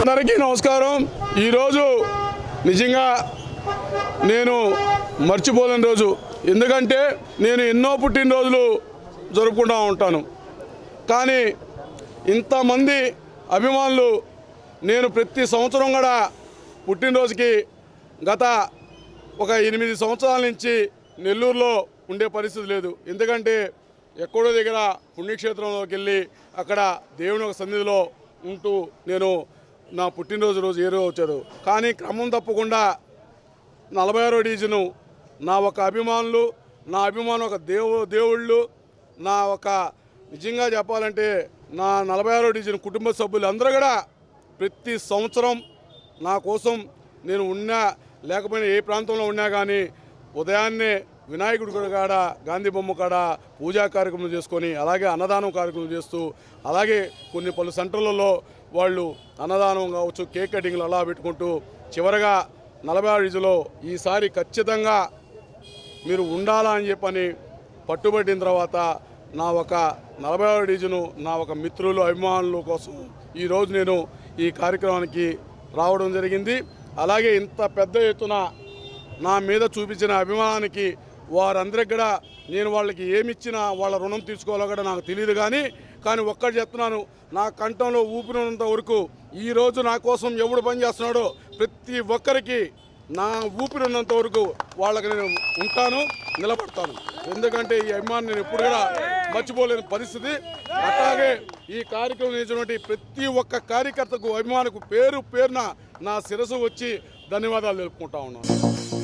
అందరికీ నమస్కారం. ఈరోజు నిజంగా నేను మర్చిపోలేని రోజు. ఎందుకంటే నేను ఎన్నో పుట్టినరోజులు జరుపుకుంటూ ఉంటాను. కానీ ఇంతమంది అభిమానులు నేను ప్రతి సంవత్సరం కూడా పుట్టినరోజుకి గత ఒక ఎనిమిది సంవత్సరాల నుంచి నెల్లూరులో ఉండే పరిస్థితి లేదు. ఎందుకంటే ఎక్కడో దగ్గర పుణ్యక్షేత్రంలోకి వెళ్ళి అక్కడ దేవుని ఒక సన్నిధిలో ఉంటూ నేను నా పుట్టినరోజు రోజు ఏ రోజు వచ్చారు. కానీ క్రమం తప్పకుండా నలభై ఆరో డివిజను నా ఒక అభిమానులు నా అభిమానం ఒక దేవు దేవుళ్ళు నా ఒక నిజంగా చెప్పాలంటే నా నలభై ఆరో డివిజన్ కుటుంబ సభ్యులు అందరూ కూడా ప్రతి సంవత్సరం నా కోసం నేను ఉన్నా లేకపోయినా ఏ ప్రాంతంలో ఉన్నా కానీ ఉదయాన్నే వినాయకుడి కాడ గాంధీ బొమ్మ కాడ పూజా కార్యక్రమం చేసుకొని అలాగే అన్నదానం కార్యక్రమం చేస్తూ అలాగే కొన్ని పలు సెంటర్లలో వాళ్ళు అన్నదానం కావచ్చు కేక్ కటింగ్లు అలా పెట్టుకుంటూ చివరగా నలభై ఆరు డివిజన్లో ఈసారి ఖచ్చితంగా మీరు ఉండాలా అని చెప్పని పట్టుబట్టిన తర్వాత నా ఒక నలభై ఆరు డీజును నా ఒక మిత్రులు అభిమానుల కోసం ఈరోజు నేను ఈ కార్యక్రమానికి రావడం జరిగింది. అలాగే ఇంత పెద్ద ఎత్తున నా మీద చూపించిన అభిమానానికి వారందరికి కూడా నేను వాళ్ళకి ఏమిచ్చినా వాళ్ళ రుణం తీసుకోవాలో కూడా నాకు తెలియదు కానీ కానీ ఒక్కటి చెప్తున్నాను నా కంఠంలో ఊపిరినంత వరకు ఈరోజు నా కోసం ఎవడు పని చేస్తున్నాడో ప్రతి ఒక్కరికి నా ఊపిరి ఉన్నంత వరకు వాళ్ళకి నేను ఉంటాను నిలబడతాను. ఎందుకంటే ఈ అభిమాని నేను ఎప్పుడు కూడా మర్చిపోలేని పరిస్థితి. అట్లాగే ఈ కార్యక్రమం చేసినటువంటి ప్రతి ఒక్క కార్యకర్తకు అభిమానకు పేరు పేరున నా శిరసు వచ్చి ధన్యవాదాలు తెలుపుకుంటా ఉన్నాను.